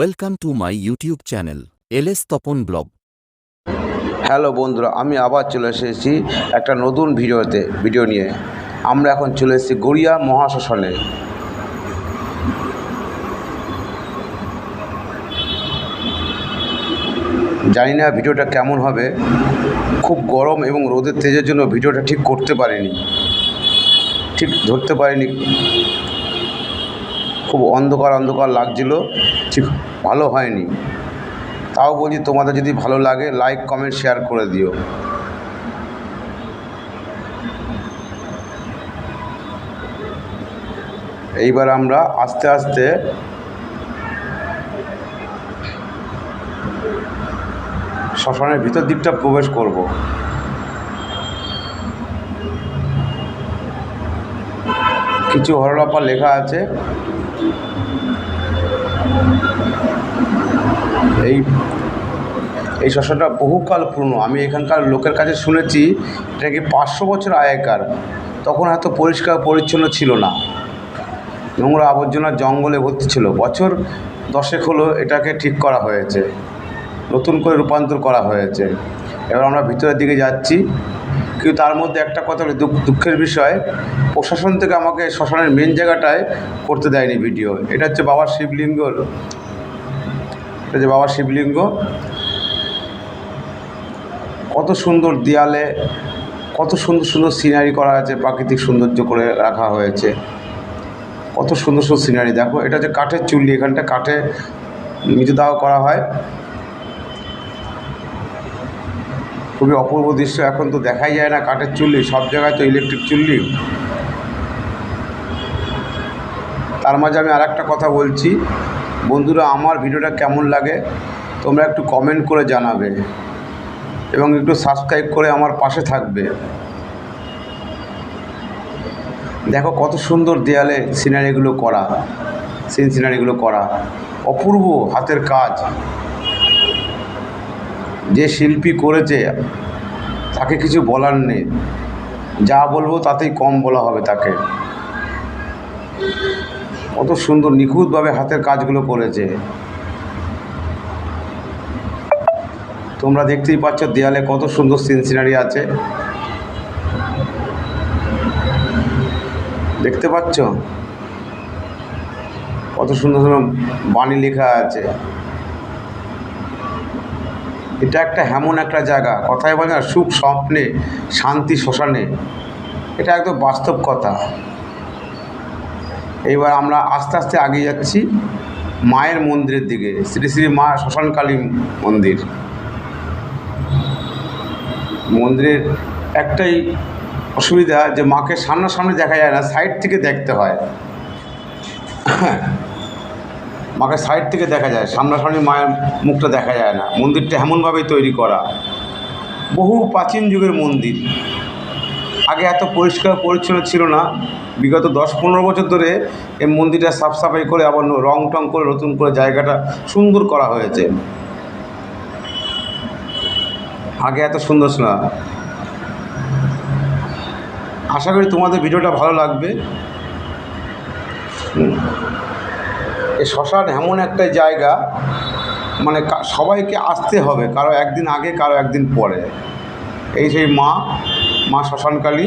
Welcome my YouTube channel L S Tapan blog hello বন্ধুরা, আমি আবার চলে এসেছি একটা নতুন ভিডিওতে, ভিডিও নিয়ে। আমরা এখন চলে এসেছি গড়িয়া মহাশ্মশানে। জানি না ভিডিওটা কেমন হবে। খুব গরম এবং রোদের তেজের জন্য ভিডিওটা ঠিক করতে পারিনি। ঠিক ধরতে পারিনি। খুব অন্ধকার অন্ধকার লাগছিল। ঠিক, ভালো হয়নি। তাও বলছি, তোমাদের যদি ভালো লাগে লাইক কমেন্ট শেয়ার করে দিও। এইবার আমরা আস্তে আস্তে শ্মশানের ভিতর দিকটা প্রবেশ করব। কিছু হরলাপা লেখা আছে। এই এই শ্মশানটা বহুকাল পুরনো। আমি এখানকার লোকের কাছে শুনেছি, এটা কি পাঁচশো বছর আগেকার। তখন এত পরিষ্কার পরিচ্ছন্ন ছিল না। নোংরা আবর্জনা জঙ্গলে ভর্তি ছিল। বছর দশেক হলো এটাকে ঠিক করা হয়েছে। নতুন করে রূপান্তর করা হয়েছে। এবার আমরা ভিতরের দিকে যাচ্ছি। কিন্তু তার মধ্যে একটা কথা হলো দুঃখ দুঃখের বিষয়। প্রশাসন থেকে আমাকে শ্মশানের মেন জায়গাটায় করতে দেয়নি ভিডিও। এটা হচ্ছে বাবার শিবলিঙ্গ এটা যে বাবার শিবলিঙ্গ। কত সুন্দর দেয়ালে, কত সুন্দর সুন্দর সিনারি করা আছে, প্রাকৃতিক সৌন্দর্য করে রাখা হয়েছে। কত সুন্দর সুন্দর সিনারি দেখো, এটা যে কাঠের চুল্লি, এখানটা কাঠে মৃতদাহ করা হয়। খুবই অপূর্ব দৃশ্য, এখন তো দেখাই যায় না, কাঠের চুল্লি, সব জায়গায় তো ইলেকট্রিক চুল্লি। তার মাঝে আমি আর একটা কথা বলছি। বন্ধুরা, আমার ভিডিওটা কেমন লাগে, তোমরা একটু কমেন্ট করে জানাবে এবং একটু সাবস্ক্রাইব করে আমার পাশে থাকবে। দেখো কত সুন্দর দেয়ালে সিনারিগুলো করা, সিন সিনারিগুলো করা। অপূর্ব হাতের কাজ। যে শিল্পী করেছে তাকে কিছু বলার নেই। যা বলব তাতেই কম বলা হবে তাকে। কত সুন্দর নিখুঁতভাবে হাতের কাজগুলো করেছে। তোমরা দেখতেই পাচ্ছ দেয়ালে কত সুন্দর সিন সিনারি আছে। দেখতে পাচ্ছ? কত সুন্দর সুন্দর বাণী লেখা আছে। এটা একটা এমন একটা জায়গা। কথায় বলে না, সুখ স্বপ্নে, শান্তি শ্মশানে। এটা একদম বাস্তব কথা। এইবার আমরা আস্তে আস্তে এগিয়ে যাচ্ছি মায়ের মন্দিরের দিকে, শ্রী শ্রী মা শ্মশানকালী মন্দির। মন্দিরের একটাই অসুবিধা যে মাকে সামনাসামনি দেখা যায় না, সাইড থেকে দেখতে হয়। মাকে সাইড থেকে দেখা যায়, সামনাসামনি মায়ের মুখটা দেখা যায় না। মন্দিরটা এমনভাবেই তৈরি করা। বহু প্রাচীন যুগের মন্দির। আগে এত পরিষ্কার পরিচ্ছন্ন ছিল না। বিগত দশ পনেরো বছর ধরে এই মন্দিরটা সাফ সাফাই করে আবার রং টং করে নতুন করে জায়গাটা সুন্দর করা হয়েছে। আগে এত সুন্দর ছিল না। আশা করি তোমাদের ভিডিওটা ভালো লাগবে। এই শ্মশান এমন একটা জায়গা মানে সবাইকে আসতে হবে, কারও একদিন আগে, কারও একদিন পরে। এই সেই মা মা শ্মশানকালী।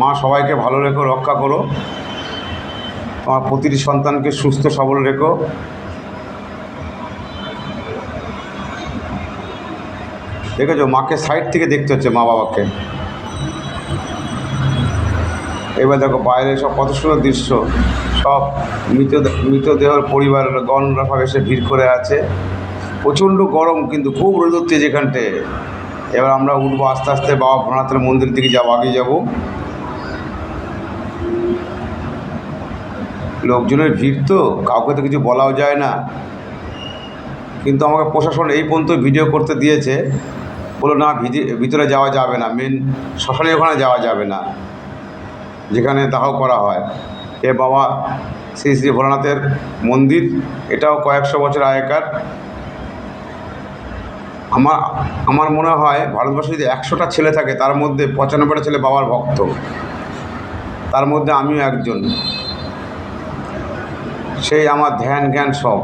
মা সবাইকে ভালো রেখো, রক্ষা করো। তোমার প্রতিটি সন্তানকে সুস্থ, সবল রেখো। দেখেছ, মাকে সাইড থেকে দেখতে হচ্ছে মা বাবাকে এবার দেখো বাইরে সব কত সুন্দর দৃশ্য। সব মৃত মৃতদেহর পরিবার, গণরা সব এসে ভিড় করে আছে। প্রচণ্ড গরম কিন্তু খুব রোদ তেজ এখানটে এবার আমরা উঠবো আস্তে আস্তে বাবা ভোলানাথের মন্দিরের দিকে যাব, আগে যাব। লোকজনের ভিড় তো, কাউকে তো কিছু বলাও যায় না। কিন্তু আমাকে প্রশাসন এই পর্যন্ত ভিডিও করতে দিয়েছে। বলল না ভিতরে যাওয়া যাবে না মেন শ্মশানের ওখানে যাওয়া যাবে না। যেখানে দাহ করা হয়। এ বাবা শ্রী শ্রী ভোলানাথের মন্দির, এটাও কয়েকশো বছর আগেকার। আমার আমার মনে হয় ভারতবর্ষে যদি একশোটা ছেলে থাকে, তার মধ্যে পঁচানব্বইটা ছেলে বাবার ভক্ত। তার মধ্যে আমিও একজন। সেই আমার ধ্যান জ্ঞান সব।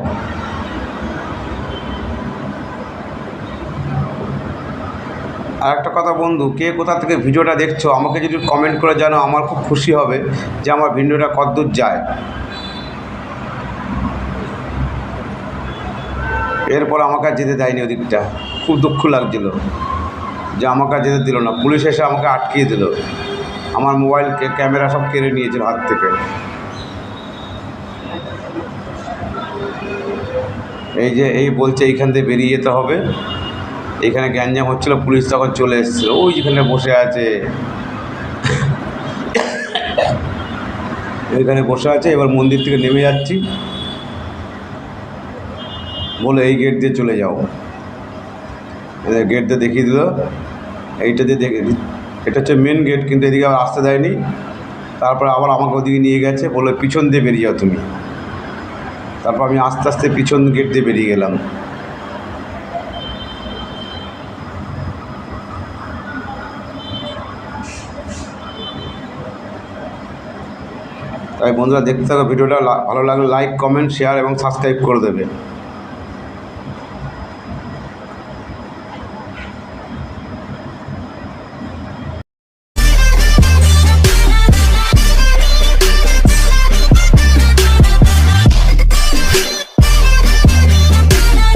আর একটা কথা বন্ধু, কে কোথা থেকে ভিডিওটা দেখছ, আমাকে যদি কমেন্ট করে জানো, আমার খুব খুশি হবে যে আমার ভিডিওটা কতদূর যায়। এরপর আমাকে আর যেতে দেয়নি ওদিকটা। খুব দুঃখ লাগছিল যে আমাকে আর যেতে দিল না। পুলিশ এসে আমাকে আটকিয়ে দিল। আমার মোবাইল ক্যামেরা সব কেড়ে নিয়েছিল হাত থেকে। এই যে, এই বলছে এইখান থেকে বেরিয়ে যেতে হবে। এখানে গ্যাঞ্জাম হচ্ছিল, পুলিশ তখন চলে এসেছিল ওই যেখানে বসে আছে। এখানে বসে আছে, এবার মন্দির থেকে নেমে যাচ্ছি। বলে, এই গেট দিয়ে চলে যাও। গেট দিয়ে দেখিয়ে দিল। এইটা দিয়ে দেখে, এটা হচ্ছে মেন গেট কিন্তু এদিকে আবার আসতে দেয়নি। তারপরে আবার আমাকে ওদিকে নিয়ে গেছে, বলে, পিছন দিয়ে বেরিয়ে যাও তুমি। তারপর আমি আস্তে আস্তে পিছন গেট দিয়ে বেরিয়ে গেলাম। তাই বন্ধুরা দেখতে থাকো ভিডিওটা ভালো লাগলে লাইক কমেন্ট শেয়ার এবং সাবস্ক্রাইব করে দেবে।